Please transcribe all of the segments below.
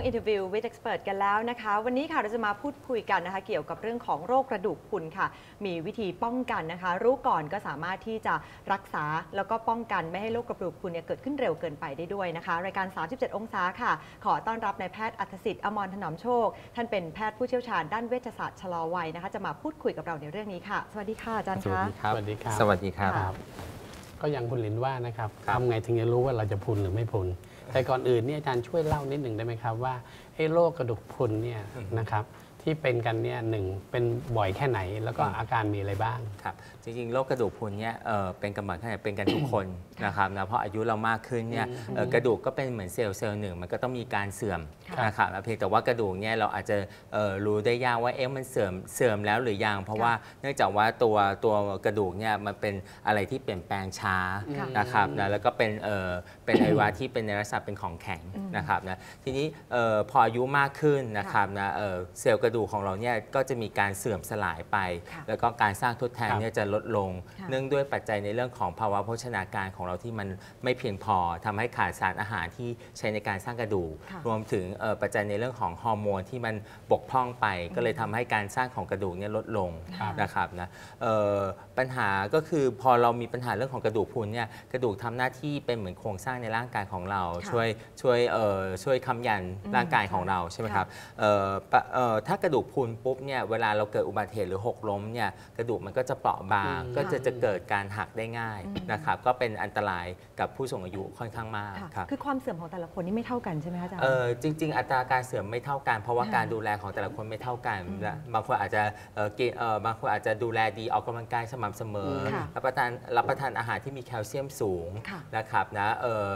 วง Interview with Expert กันแล้วนะคะ วันนี้ค่ะเราจะมาพูดคุยกันนะคะ เกี่ยวกับเรื่องของโรคกระดูกพรุนค่ะ มีวิธีป้องกันนะคะ รู้ก่อนก็สามารถที่จะรักษาแล้วก็ป้องกันไม่ให้โรคกระดูกพรุนเนี่ยเกิดขึ้นเร็วเกินไปได้ด้วยนะคะ รายการ 37 องศาค่ะ ขอต้อนรับนายแพทย์อัธสิทธิ์อมรถนอมโชค ท่านเป็นแพทย์ผู้เชี่ยวชาญด้านเวชศาสตร์ชะลอวัยนะคะ จะมาพูดคุยกับเราในเรื่องนี้ค่ะ สวัสดีค่ะอาจารย์สวัสคะดีครับสวัสดีครับสวัสดีครับค่ะครับก็อย่างคุณหลินว่านะครับครับทำไงถึงจะรู้ว่าเราจะพรุนหรือไม่พรุน แต่ก่อนอื่นเนี่ยอาจารย์ช่วยเล่านิดหนึ่งได้ไหมครับว่าไอ้โรคกระดูกพรุนเนี่ยนะครับ ที่เป็นกันเนี่ยหนึ่งเป็นบ่อยแค่ไหน แล้วก็อาการมีอะไรบ้างครับจริงๆโรคกระดูกพรุนเนี่ยเอ่อเป็นกำเนิดขนาดเป็นกันทุกคนนะครับนะเพราะอายุเรามากขึ้นเนี่ยเอ่อกระดูกก็เป็นเหมือนเซลล์เซลล์หนึ่งมันก็ต้องมีการเสื่อมค่ะนะครับเพียงแต่ว่ากระดูกเนี่ยเราอาจจะเอ่อรู้ได้ยากว่าเอ๊ะมันเสื่อมเสื่อมแล้วหรือยังเพราะว่าเนื่องจากว่าตัวตัวกระดูกเนี่ยมันเป็นอะไรที่เปลี่ยนแปลงช้าค่ะนะครับนะแล้วก็เป็นเอ่อเป็นอวัยวะที่เป็นในลักษณะเป็นของแข็งนะครับนะทีนี้เอ่อพออายุมากขึ้นนะครับนะเอ่อเซลล์กระดูกของเราเนี่ยก็จะมีการเสื่อมสลายไปค่ะแล้วก็การสร้างทดแทนครับเนี่ยจะลดลงค่ะเนื่องด้วยปัจจัยในเรื่องของภาวะโภชนาการของเราที่มันไม่เพียงพอทำให้ขาดสารอาหารที่ใช้ในการสร้างกระดูกค่ะรวมถึงเอ่อปัจจัยในเรื่องของฮอร์โมนที่มันบกพร่องไป ก็เลยทำให้การสร้างของกระดูกเนี่ยลดลงครับนะครับนะเอ่อปัญหาก็คือพอเรามีปัญหาเรื่องของกระดูกพรุนเนี่ยกระดูกทำหน้าที่เป็นเหมือนโครงสร้างในร่างกายของเราค่ะช่วยช่วยเอ่อช่วยค้ำยันอืมร่างกายของเราใช่ไหมค่ะครับเอ่อปะเอ่อถ้ากระดูกพรุนปุ๊บเนี่ยเวลาเราเกิดอุบัติเหตุหรือหกล้มเนี่ยกระดูกมันก็จะเปราะบางอืมก็จะจะเกิดการหักได้ง่ายอืมนะครับก็เป็นอันตรายกับผู้สูงอายุค่อนข้างมากค่ะครับคือความเสื่อมของแต่ละคนนี่ไม่เท่ากันใช่ไหมคะอาจารย์เอ่อจริง ๆ อัตราการเสื่อมไม่เท่ากัน เพราะว่าค่ะการดูแลของแต่ละคนไม่เท่ากันอืมนะบางคนอาจจะเอ่อกินเอ่อบางคนอาจจะดูแลดีออกกำลังกายสม่ำเสมอค่ะรับประทานรับประทานอาหารที่มีแคลเซียมสูงค่ะนะครับนะเอ่อ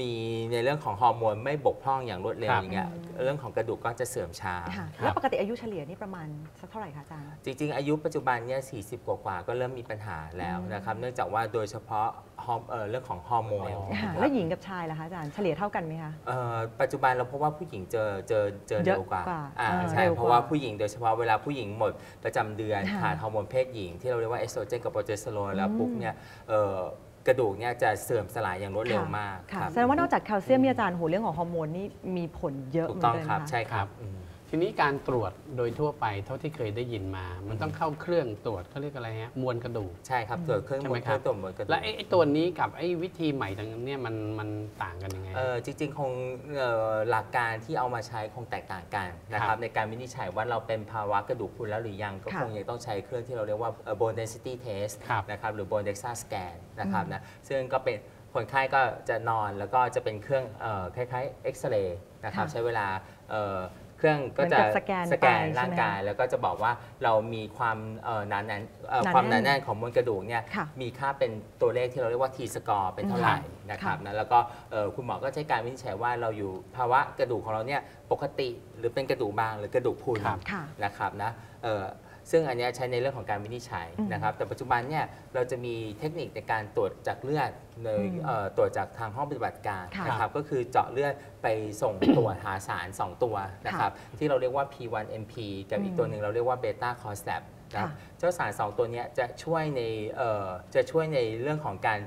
มีในเรื่องของฮอร์โมนไม่บกพร่องอย่างรวดเร็วครับอย่างเงี้ยอืมเรื่องของกระดูกก็จะเสื่อมช้าค่ะครับแล้วปกติอายุเฉลี่ยนี่ประมาณสักเท่าไหร่คะอาจารย์ จริง ๆ อายุปัจจุบันเนี่ย40 กว่าๆก็เริ่มมีปัญหาแล้วอืมนะครับ เนื่องจากว่าโดยเฉพาะฮอร์เอ่อเรื่องของฮอร์โมนอ๋อค่ะนะคแล้รัวบหญิงกับชายล่ะคะอาจารย์เฉลี่ยเท่ากันไหมคะ เอ่อปัจจุบันเราพบว่าผู้หญิงเจอเจอเจอเยอะเร็วกว่ากว่าอ่าเออใช่เร็วกว่าเพราะว่าผู้หญิงโดยเฉพาะเวลาผู้หญิงหมดประจำเดือนค่ะ ขาดฮอร์โมนเพศหญิงที่เราเรียกว่าเอสโตรเจนกับโปรเจสเตอโรนแล้วอืมปุ๊บเนี่ยเอ่อ กระดูกเนี่ยจะเสื่อมสลายอย่างรวดเร็วมากค่ะครับแสดงว่านอกจากแคลเซียมเนี่ยอาจารย์โหเรื่องของฮอร์โมนนี่มีผลเยอะถูเหกมือนต้องกันครับนะะใช่ครับอืม ทีนี้การตรวจโดยทั่วไปเท่าที่เคยได้ยินมา มันต้องเข้าเครื่องตรวจเขาเรียกอะไรฮะมวลกระดูก ใช่ครับตรวจเครื่องใช่มืไหมอคเครัรื่บองตรวจมวลกระดูก และไอ้ไอ้ตัวนี้กับไอ้วิธีใหม่ต่างๆเนี่ยมันมันต่างกันยังไง เออจริงๆคงเอ่อหลักการที่เอามาใช้คงแตกต่างกันนะคครัรับบในการวินิจฉัยว่าเราเป็นภาวะกระดูกพรุนแล้วหรือยังก็ค่ะคงยังต้องใช้เครื่องที่เราเรียกว่าเอ่อ bone density test ครับนะครับหรือ bone DEXA scan นะครับนะซึ่งก็เป็นคนไข้ก็จะนอนแล้วก็จะเป็นเครื่องเอ่อคล้ายๆเอ็กซเรย์นะครับค่ะ ใช้เวลาเอ่อ เครื่องก็จะเหมือนกับสแกนสแกนไปใช่ไหมร่างกาย แล้วก็จะบอกว่าเรามีความเอ่อหนาแน่นเอ่อหนาแน่นความหนาแน่นของมวลกระดูกเนี่ยค่ะมีค่าเป็นตัวเลขที่เราเรียกว่า T score เป็นเท่าไหร่อืมนะครับค่ะนะแล้วก็เอ่อคุณหมอก็ใช้การวินิจฉัยว่าเราอยู่ภาวะกระดูกของเราเนี่ยปกติหรือเป็นกระดูกบางหรือกระดูกพรุนครับค่ะนะครับนะเอ่อ ซึ่งอันเนี้ยใช้ในเรื่องของการวินิจฉัยอืมนะครับ แต่ปัจจุบันเนี่ยเราจะมีเทคนิคในการตรวจจากเลือดโดยอืมเอ่อตรวจจากทางห้องปฏิบัติการค่ะนะครับก็คือเจาะเลือดไปส่งตรวจหาสาร 2 ตัวนะครับที่เราเรียกว่า P1MP กับอีกอืมตัวหนึ่งเราเรียกว่า Beta c o s t a p นะครับค่ะเจ้าสาร 2 ตัวเนี้ยจะช่วยในเอ่อจะช่วยในเรื่องของการ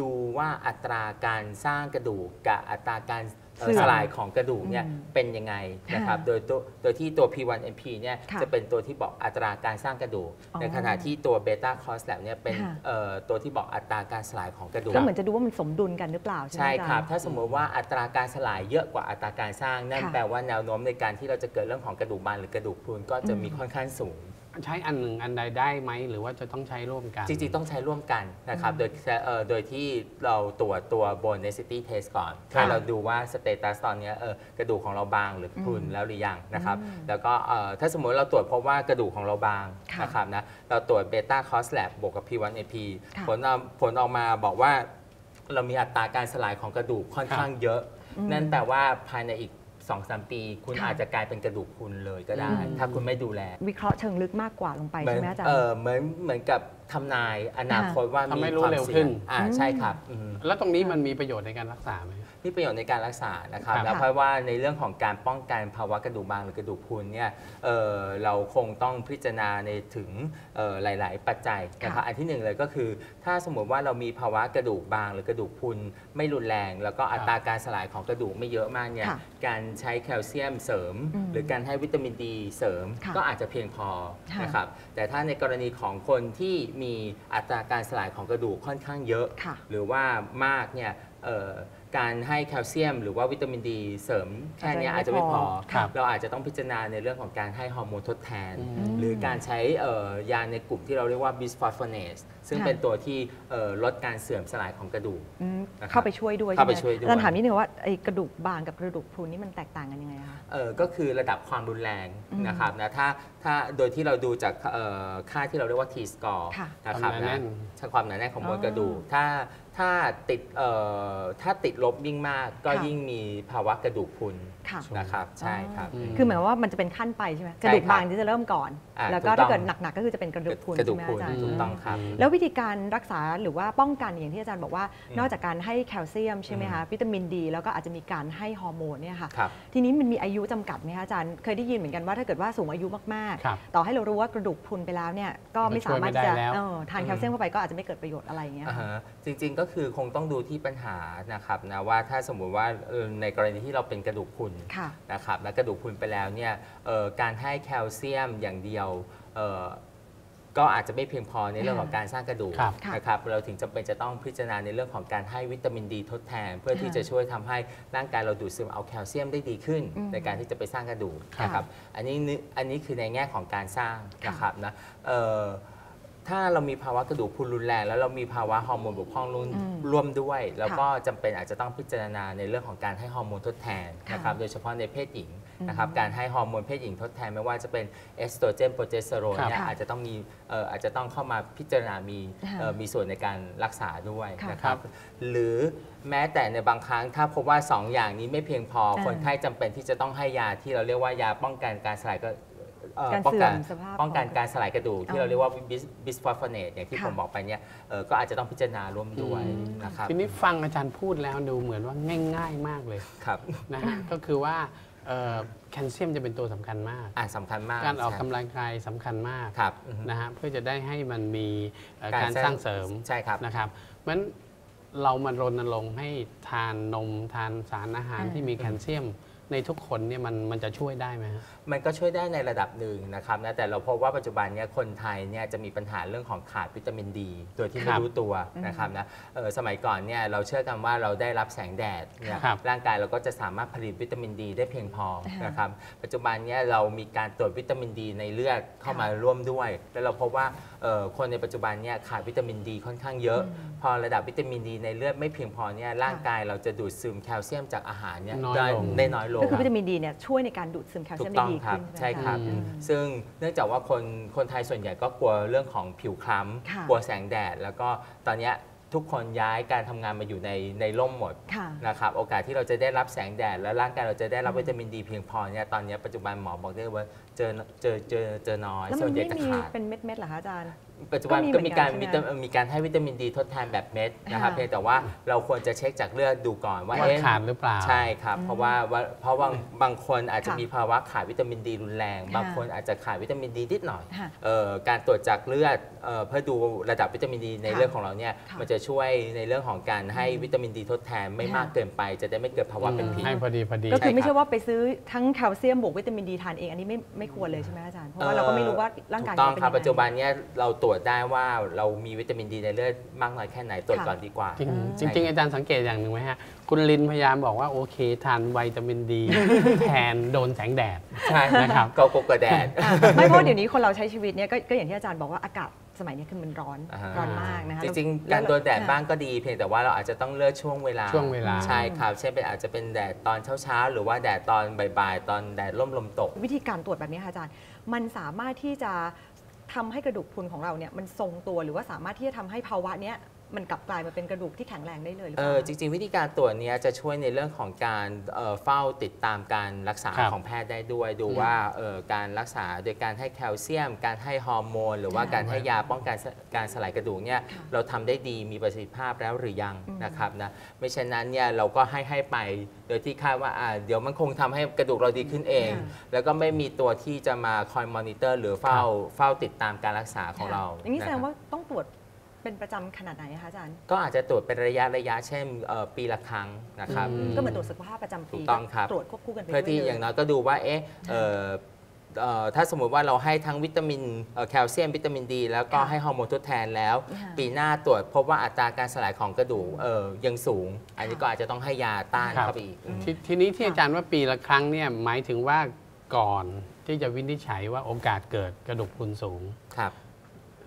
ดูว่าอัตราการสร้างกระดูกกับอัตราการเอ่อเสื่อมสลายของกระดูกเนี่ยอืมเป็นยังไงนะครับค่ะโดยตัวโดยที่ตัว P1MP เนี่ยค่ะจะเป็นตัวที่บอกอัตราการสร้างกระดูกอ๋อในขณะที่ตัว Beta c o s t a p เนี่ยเป็นค่ะเอ่อตัวที่บอกอัตราการสลายของกระดูกก็เหมือนจะดูว่ามันสมดุลกันหรือเปล่า ใช่ไหมใช่อาจาครับย์ถ้าสมมติว่าอัตราการสลายเยอะกว่าอัตราการสร้างนั่นค่ะแปลว่าแนวโน้มในการที่เราจะเกิดเรื่องของกระดูกบานหรือกระดูกพรุนก็จะมีอืมค่อนข้างสูง ใช้อันหนึ่งอันใดได้ไหม หรือว่าจะต้องใช้ร่วมกัน จริงๆ ต้องใช้ร่วมกันนะครับ โดยเอ่อโดยที่เราตรวจตัว bone density test ก่อนค่ะให้เราดูว่าสเตตัสตอนเนี้ยเอ่อกระดูกของเราบางหรือพรุนอืมแล้วหรือยังนะครับอืมแล้วก็เอ่อถ้าสมมติเราตรวจพบว่ากระดูกของเราบางค่ะนะครับนะเราตรวจ beta cost lab บวกกับ P1AP ค่ะ ผลออกผลออกมาบอกว่า เรามีอัตราการสลายของกระดูกค่อนข้างเยอะอืมนั่นแปลว่าภายในอีก 2-3ปีคุณค่ะอาจจะกลายเป็นกระดูกพรุนเลยก็ได้อืมถ้าคุณไม่ดูแล วิเคราะห์เชิงลึกมากกว่าลงไปเหมืใช่นไหมอาจารย์เออเหมือนเหมือนกับทำนายอนาคตว่าทำให้มีรู้ความเร็วเสี่ขึ้ยงนอ่าอืมใช่ครับอืมแล้วตรงนี้มันมีประโยชน์ในการรักษาไหม จมีประโยชน์ในการรักษานะครับครับ แล้วเพราะว่าในเรื่องของการป้องกันภาวะกระดูกบางหรือกระดูกพรุนเนี่ยเอ่อเราคงต้องพิจารณาในถึงเอ่อหลาย ๆ ปัจจัยนะครับค่ะอันที่หนึ่งเลยก็คือ ถ้าสมมติว่าเรามีภาวะกระดูกบางหรือกระดูกพรุนไม่รุนแรง แล้วก็อัตราการสลายของกระดูกไม่เยอะมากเนี่ยค่ะการใช้แคลเซียมเสริมอืมหรือการให้วิตามินดีเสริมค่ะก็อาจจะเพียงพอค่ะนะครับแต่ถ้าในกรณีของคนที่มีอัตราการสลายของกระดูกค่อนข้างเยอะค่ะหรือว่ามากเนี่ยเอ่อ การให้แคลเซียม หรือว่าวิตามินดีเสริมแค่เนี้ยอาอาจจจะจะไม่ไม่พพออครับเราอาจจะต้องพิจารณาในเรื่องของการให้ฮอร์โมนทดแทนอืมหรือการใช้เอ่อยาในกลุ่มที่เราเรียกว่าบิสฟอสฟอเนสซึ่งค่ะเป็นตัวที่เอ่อลดการเสื่อมสลายของกระดูกอืมนะครับเข้าไปช่วยด้วยเข้าไปใช่หมช่วยด้วยอาจารย์ถามนิดนึงว่าไอ้กระดูกบางกับกระดูกพรุนนี่มันแตกต่างกันยังไงคะเออก็คือระดับความรุนแรงอืมนะครับนะถ้าถ้าโดยที่เราดูจากเอ่อค่าที่เราเรียกว่า T score ค่ะนะครับความหนาแน่นะนใช่ความหนาแน่นของมวลอ๋อกระดูกถ้า ถ้าติดเอ่อถ้าติดลบยิ่งมากก็ค่ะยิ่งมีภาวะกระดูกพรุน ค่ะ นะครับใช่ครับ อืม คือหมายความว่ามันจะเป็นขั้นไปใช่ไหมกใช่ระดูกครับบางที่จะเริ่มก่อน อ่าแล้วก็ถูกต้ถ้าอง เกิดหนักๆก็คือจะเป็นกระดูกพรุนกระดูกใช่พรุนไหมอาจารย์ ถูกต้องครับ แล้ววิธีการรักษาหรือว่าป้องกันอย่างที่อาจารย์บอกว่า อืมนอกจากการให้แคลเซียมใช่ไหมคะวิตามินดี แล้วก็อาจจะมีการให้ฮอร์โมนเนี่ยค่ะ ครับ ทีนี้มันมีอายุจำกัดไหมคะอาจารย์เคยได้ยินเหมือนกันว่าถ้าเกิดว่าสูงอายุมากครับๆ ต่อให้เรารู้ว่ากระดูกพรุนไปแล้วเนี่ยก็ไม่สามารถช่วยไม่ได้จะแล้ว เออทานแคลเซียมเข้าไปก็อาจจะไม่เกิดประโยชน์อะไรอย่างเงี้ย อ่าค่ะฮะจริงๆก็คือคงต้องดูที่ปัญหานะครับนะว่าถ้าสมมุติว่าเอ่อในกรณีที่เราเป็นกระดูกพรุนค่ะนะครับและกระดูกพรุนไปแล้วเนี่ยเอ่อการให้แคลเซียมอย่างเดียวเอ่อก็อาจจะไม่เพียงพอในเรื่องของการสร้างกระดูกครับค่ะนะครับเราถึงจำเป็นจะต้องพิจารณาในเรื่องของการให้วิตามินดีทดแทน เพื่อที่ค่ะจะช่วยทำให้ร่างกายเราดูดซึมเอาแคลเซียมได้ดีขึ้นอืมในการที่จะไปสร้างกระดูกค่ะนะครับอันนี้นึอันนี้คือในแง่ของการสร้างค่ะนะครับนะเอ่อ ถ้าเรามีภาวะกระดูกพรุนรุนแรง แล้วเรามีภาวะฮอร์โมนบกพร่องร่วมอืมร่วมด้วย แล้วค่ะก็จำเป็นอาจจะต้องพิจารณาในเรื่องของการให้ฮอร์โมนทดแทนค่ะนะครับโดยเฉพาะในเพศหญิงนะครับอืมการให้ฮอร์โมนเพศหญิงทดแทนไม่ว่าจะเป็นเอสโตรเจนโปรเจสเตอโรนครับเนี่ยค่ะอาจจะต้องมีเอ่ออาจจะต้องเข้ามาพิจารณามีเอ่อมีส่วนในการรักษาด้วยค่ะนะครับหรือแม้แต่ในบางครั้งถ้าพบว่า 2 อย่างนี้ไม่เพียงพออ่าคนไข้จำเป็นที่จะต้องให้ยาที่เราเรียกว่ายาป้องกันการสลาย ก็เอ่อการป้องกันเสื่อมสภาพป้องกันของการสลายกระดูกอ๋ที่อเราเรียกว่าบิสฟอสฟอเนตอย่างที่ค่ะ ผมบอกไปเนี่ยเอ่อก็อาจจะต้องพิจารณาร่วมด้วยอืมนะครับทีนี้ฟังอาจารย์พูดแล้วดูเหมือนว่าง่าย ๆ มากเลยครับนะฮะ ก็คือว่าเอ่อแคลเซียมจะเป็นตัวสำคัญมาก อ่าสำคัญมากการออกใช่กำลังกายสำคัญมากครับอือฮึ นะฮะเพื่อจะได้ให้มันมีเอ่อการการสร้างสร้างเสริมใช่ครับ นะครับเพราะฉะนั้นเรามารณรงค์ให้ทานนมทานสารอาหารอ่า ที่มีแคลเซียม ในทุกคนเนี่ยมันมันจะช่วยได้ไหมฮะ มันก็ช่วยได้ในระดับหนึ่งนะครับนะแต่เราพบว่าปัจจุบันเนี้ยคนไทยเนี่ยจะมีปัญหาเรื่องของขาดวิตามินดีโดยที่คไม่รับรู้ตัวนะครับนะเอ่อสมัยก่อนเนี่ยเราเชื่อกันว่าเราได้รับแสงแดดเนี่ยครับ ร่างกายเราก็จะสามารถผลิตวิตามินดีได้เพียงพออ่านนะครับปัจจุบันเนี้ยเรามีการตรวจวิตามินดีในเลือดเข้ามาร่วมด้วย แล้วเราพบว่าเอ่อคนในปัจจุบันเนี่ยขาดวิตามินดีค่อนข้างเยอะพ อระดับวิตามินดีในเลือดไม่เพียงพอเนี่ยร่างกายเราจะดูดซึมแคลเซียมจากอาหารเนี่ยน้อยได้ลง ได้น้อยลง ก็คือวิตามินดีเนี่ยช่วยในการดูดซึมแคลถูเซียมกได้ต้องดีครัขึ้บนใช่ไหมะครับ อืมซึ่งเนื่องจากว่าคนคนไทยส่วนใหญ่ก็กลัวเรื่องของผิวคล้ค่ะำกลัวแสงแดด แล้วก็ตอนเนี้ยทุกคนย้ายการทำงานมาอยู่ในในร่มหมดค่ะนะครับโอกาสที่เราจะได้รับแสงแดด และร่างกายเราจะได้รับวิตามินดีเพียงพอเนี่ยตอนเนี้ยปัจจุบันหมอบอกได้ว่าเจอเจอเจอเจอน้อยแล้วส่มัวนนใหญ่ไม่จะมีขาด เป็นเม็ดๆเหรอคะอาจารย์ ปัจจุบันก็ก็มีมีการเหมืวิอนกัตานใช่ไหมมีการให้วิตามินดีทดแทนแบบเม็ดนะครับค่ะเพียงแต่ว่าเราควรจะเช็คจากเลือดดูก่อนว่าว่าเอ๊ะขาดหรือเปล่าใช่ครับเพราะว่าว่าเพราะว่าบางคนอาจจะค่ะมีภาวะขาดวิตามินดีรุนแรงค่ะบางคนอาจจะขาดวิตามินดีนิดหน่อยค่ะเอ่อการตรวจจากเลือดเอ่อเพื่อดูระดับวิตามินดีในค่ะเลือดของเราเนี่ยค่ะมันจะช่วยในเรื่องของการให้วิตามินดีทดแทนไม่ค่ะมากเกินไป จะได้ไม่เกิดภาวะเป็นพิษให้พอดีพอดีก็คือไม่ใช่ครับใช่ว่าไปซื้อทั้งแคลเซียมบวกวิตามินดีทานเองอันนี้ไม่ไม่ควรเลยใช่ไหมอาจารย์เพราะว่าเราก็ไม่รู้ว่าร่างกายถูกต้องเาเป็นครับยังไงปัจจุบันเนี้ยเราตรวจได้ว่าเรามีวิตามินดีในเลือดมากน้อยแค่ไหนตรวจค่ะก่อนดีกว่า จริงอืมจริงๆอาจารย์สังเกตอย่างหนึ่งไหมฮะ คุณลินพยายามบอกว่าโอเค ทานวิตามินดีแทนโดนแสงแดด ใช่นะครับก็กกระแดดอะไม่เพราะเดี๋ยวนี้คนเราใช้ชีวิตเนี่ยก็ก็อย่างที่อาจารย์บอกว่าอากาศสมัยนี้คือมันร้อนอ่าฮะร้อนมากนะคะจริงแล้วๆการโดนแดดค่ะบ้างก็ดีเพียงแต่ว่าเราอาจจะต้องเลือกช่วงเวลาช่วงเวลาใช่ครับเช่นเป็นอาจจะเป็นแดดตอนเช้าๆหรือว่าแดดตอนบ่ายๆตอนแดดร่มลมตก วิธีการตรวจแบบนี้ค่ะอาจารย์ มันสามารถที่จะ ทำให้กระดูกพรุนของเราเนี่ยมันทรงตัวหรือว่าสามารถที่จะทำให้ภาวะเนี้ย มันกลับกลายมาเป็นกระดูกที่แข็งแรงได้เลยหรือเอเปล่า อจริงๆ วิธีการตรวจเนี้ยจะช่วยในเรื่องของการเอ่อเฝ้าติดตามการรักษาครับของแพทย์ได้ด้วย ดูอืมว่าเอ่อการรักษาโดยการให้แคลเซียม การให้ฮอร์โมน หรือว่าค่ะการให้ยาป้องกันสการสลายกระดูกเนี่ยค่ะเราทำได้ดีมีประสิทธิภาพแล้วหรือยังอืมนะครับนะไม่เช่นนั้นเนี่ยเราก็ให้ให้ไปโดยที่คาดว่าอ่าเดี๋ยวมันคงทำให้กระดูกเราดีขึ้นเอง ค่ะ แล้วก็ไม่มีตัวที่จะมาคอยมอนิเตอร์ หรือเฝ้าเฝ้าติดตามการรักษาของเราอย่างนี้แสดงะครับว่าต้องตรวจ เป็นประจำขนาดไหนคะอาจารย์ ก็อาจจะตรวจเป็นระยะระยะเช่นเอ่อปีละครั้งนะครับอืม ก็เหมือนตรวจสุขภาพประจำปีถูกต้องครับ ตรวจควบคู่กันไปเพื่อที่ด้วลอย่างน้อยก็ดูว่าเอ๊ะเอ่อเอ่อถ้าสมมุติว่าเราให้ทั้งวิตามินเอ่อแคลเซียมวิตามินดี แล้วก็ค่ะให้ฮอร์โมนทดแทนแล้ว ค่ะ ปีหน้าตรวจพบว่าอัตราการสลายของกระดูกเอ่อยังสูง อันนี้ค่ะก็อาจจะต้องให้ยาต้านครับ เข้าไปอีกอืมททีนี้ที่ค่ะอาจารย์ว่าปีละครั้งเนี่ยหมายถึงว่าก่อนที่จะวินิจฉัยว่าโอกาสเกิดกระดูกพรุนสูงครับ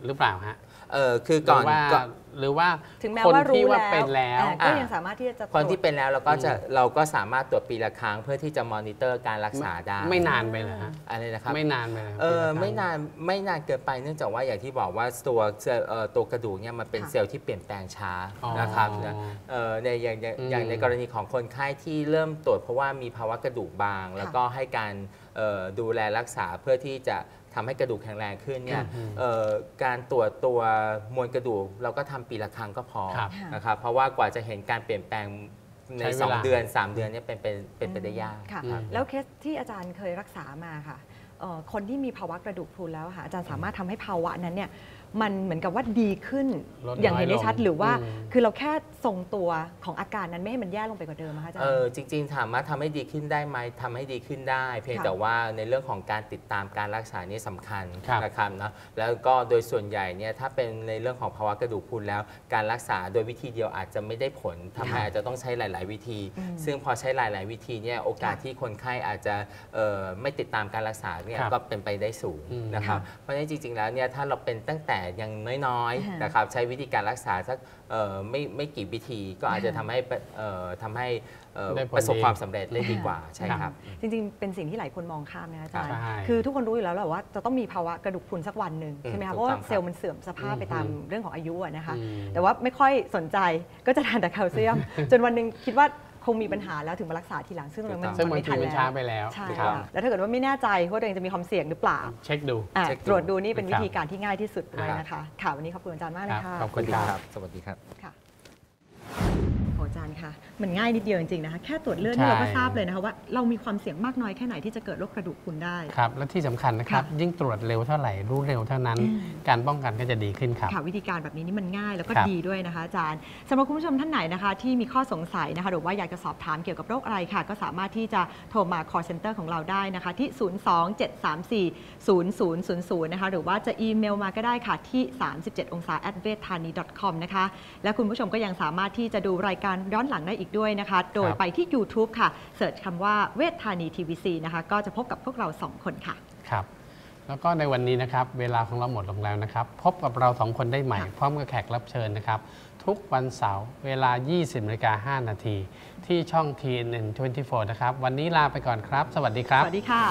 หรือเปล่าฮะ เออคือหก่รืออนว่าก่อน หรือว่าถึงแม้คนว่ารู้ที่ว่าแล้วเป็นแล้ว อ่าก็อ่ายัยังสามารถที่จะคนที่ตรวจเป็นแล้วเราก็จะอืมเราก็สามารถตรวจปีละครั้งเพื่อที่จะมอนิเตอร์การรักษาได้ไม่นานไปเลยฮะอะไรนะครับ ไม่นานไปเลยเออปีละครั้งไม่นานไม่นานเกินไปเนื่องจากว่าอย่างที่บอกว่าตัวเซลล์เอ่อตัวกระดูกเนี่ยมันเป็นค่ะเซลล์ที่เปลี่ยนแปลงช้าอ๋อนะครับนะเอ่อในอย่างอย่างอืมอย่างในกรณีของคนไข้ที่เริ่มตรวจเพราะว่ามีภาวะกระดูกบาง แล้วก็ให้การเอ่อดูแลรักษาเพื่อที่จะ ทำให้กระดูกแข็งแรงขึ้นเนี่ยอืมเอ่อการตรวจตัวมวลกระดูกเราก็ทำปีละครั้งก็พอครับนะครับเพราะว่ากว่าจะเห็นการเปลี่ยนแปลงในใช้เวลาสองเดือนสามเดือนเนี่ยเป็นเป็นเป็นไปได้ยากค่ะอืมแล้วเคสที่อาจารย์เคยรักษามาค่ะเอ่อคนที่มีภาวะกระดูกพรุนแล้วค่ะอาจารย์สามารถทำให้ภาวะนั้นเนี่ย มันเหมือนกับว่าดีขึ้น ลดอย่างเห็นได้น้อยลงชัดหรือว่า อืม คือเราแค่ทรงตัวของอาการนั้นไม่ให้มันแย่ลงไปกว่าเดิมนะคะอาจารเอย์ อจริงๆถามว่าทำให้ดีขึ้นได้ไหมทำให้ดีขึ้นได้ เพียงค่ะแต่ว่าในเรื่องของการติดตามการรักษานี่สำคัญครับนะครับนะแล้วก็โดยส่วนใหญ่เนี่ยถ้าเป็นในเรื่องของภาวะกระดูกพรุนแล้ว การรักษาโดยวิธีเดียวอาจจะไม่ได้ผลทำให้ค่ะอาจจะต้องใช้หลาย ๆ วิธี อืมซึ่งพอใช้หลาย ๆ วิธีเนี่ยโอกาสค่ะที่คนไข้อาจจะเอ่อไม่ติดตามการรักษาเนี่ยครับก็เป็นไปได้สูงอืม นะครับค่ะเพราะฉะนั้นจริง ๆ แล้วเนี่ยถ้าเราเป็นตั้งแต่ยังน้อยค่ะๆนะครับใช้วิธีการรักษาสักเอ่อไม่ไม่กี่วิธีก็อาจจะค่ะทำให้ประเอ่อทำให้เอ่อได้ผลประสบดีความสำเร็จได้ดีกว่าใช่ครับ จริงๆ เป็นสิ่งที่หลายคนมองข้ามนะอาจารย์ใช่คือทุกคนรู้อยู่แล้วแหละว่าจะต้องมีภาวะกระดูกพรุนสักวันหนึ่งอืมใช่ไหมถูคะกเพราะว่าต้องครับเซลล์มันเสื่อมสภาพไปตามอืมเรื่องของอายุอะนะคะอืมแต่ว่าไม่ค่อยสนใจก็จะทานแต่แคลเซียม จนวันหนึ่งคิดว่าค งมีปัญหาแล้วถึงมารักษาทีหลังซึ่งมันถูกต้องซึ่งมันบางไม่ทีทันมันแล้ช้าวไปแล้วใช่ครับ ค่ะแล้วถ้าเกิดว่าไม่แน่ใจว่าตัวเองจะมีความเสี่ยงหรือเปล่าเช็คดู อะเช็คดู ตรวจดูนี่เป็นควิรับธีการที่ง่ายที่สุดเลยครับนะคะค่ะวันนี้ขอบคุณอาจารย์มากเลยครับค่ะ ขอบคุณครับครับ สวัสดีครับ ค่ะโอ้อา จารย์ค่ะมันง่ายนิดเดียวจริงๆนะคะแค่ตรวจเลือดนี่เราก็ใช่ทราบเลยนะคะว่าเรามีความเสี่ยงมากน้อยแค่ไหนที่จะเกิดโรคกระดูกพรุนได้ครับและที่สำคัญนะครับค่ะยิ่งตรวจเร็วเท่าไหร่รู้เร็วเท่านั้นอืมการป้องกันก็จะดีขึ้นครับค่ะวิธีการแบบนี้นี่มันง่ายแล้วก็ครับดีด้วยนะคะอาจารย์สำหรับคุณผู้ชมท่านไหนนะคะ ที่มีข้อสงสัยนะคะหรือว่าอยากจะสอบถามเกี่ยวกับโรคอะไรค่ะ ก็สามารถที่จะโทรมา call center ของเราได้นะคะที่ 027340000 นะคะหรือว่าจะอีเมลมาก็ได้ค่ะที่ 37องศา at v e t h a n i com นะคะและคุณผู้ชมก็ยังสามารถที่จะดูรายการย้อนหลังได้อีกด้วยนะคะ โดยครับไปที่ YouTube ค่ะเสิร์ชคำว่าเวทธานีทีวีซีนะคะ ก็จะพบกับพวกเราสองคนค่ะ ครับ แล้วก็ในวันนี้นะครับ เวลาของเราหมดลงแล้วนะครับ พบกับเราสองคนได้ใหม่ พร้อมกับแขกรับเชิญนะครับ ทุกวันเสาร์เวลา 20นาฬิกา5นาทีที่ช่อง TNN 24 นะครับ วันนี้ลาไปก่อนครับ สวัสดีครับ สวัสดีค่ะ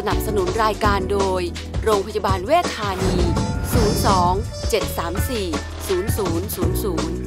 สนับสนุนรายการโดย โรงพยาบาลเวชธานี 02 734 0000